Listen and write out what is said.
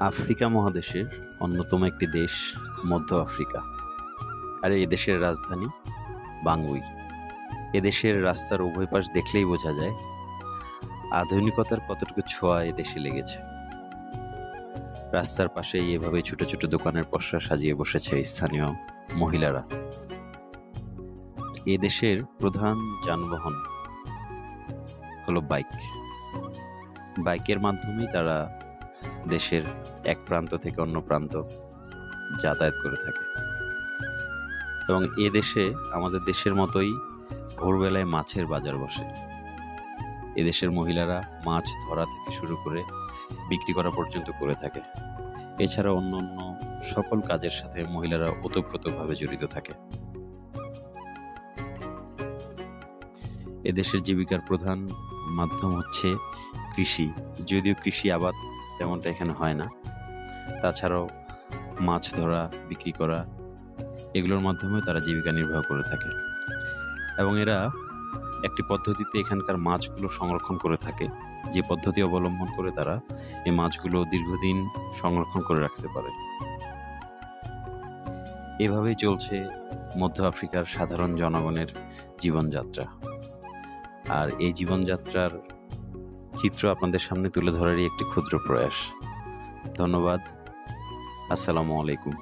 Africa মহাদেশের অন্যতম একটি দেশ মধ্য আফ্রিকা। আর এই দেশের রাজধানী বাঙ্গুই। এদেশের রাস্তার উভয় পাশ দেখলেই বোঝা যায় আধুনিকতার কতটুকু ছোঁয়া এদেশে লেগেছে। রাস্তার পাশেই এভাবে ছোট ছোট দোকানের পসরা সাজিয়ে বসেছে স্থানীয় মহিলারা। এ দেশের প্রধান যানবাহন হলো বাইক। বাইকের মাধ্যমেই তারা দেশের এক প্রান্ত থেকে অন্য প্রান্ত যাতায়াত করে থাকে। এবং এ দেশে আমাদের দেশের মতোই ভোরবেলায় মাছের বাজার বসে। এদেশের মহিলারা মাছ ধরা থেকে শুরু করে বিক্রি করা পর্যন্ত করে থাকে। এছাড়া অন্য অন্য সকল কাজের সাথে মহিলারা ওতপ্রোতভাবে জড়িত থাকে। এদেশের জীবিকার প্রধান মাধ্যম হচ্ছে কৃষি। যদিও কৃষি আবাদ তেমনটা এখানে হয় না। তাছাড়াও মাছ ধরা, বিক্রি করা, এগুলোর মাধ্যমেও তারা জীবিকা নির্বাহ করে থাকে। এবং এরা একটি পদ্ধতিতে এখানকার মাছগুলো সংরক্ষণ করে থাকে। যে পদ্ধতি অবলম্বন করে তারা এই মাছগুলো দীর্ঘদিন সংরক্ষণ করে রাখতে পারে। এভাবেই চলছে মধ্য আফ্রিকার সাধারণ জনগণের জীবনযাত্রা। আর এই জীবনযাত্রার চিত্র আপনাদের সামনে তুলে ধরারই একটি ক্ষুদ্র প্রয়াস। ধন্যবাদ। আসসালামু আলাইকুম।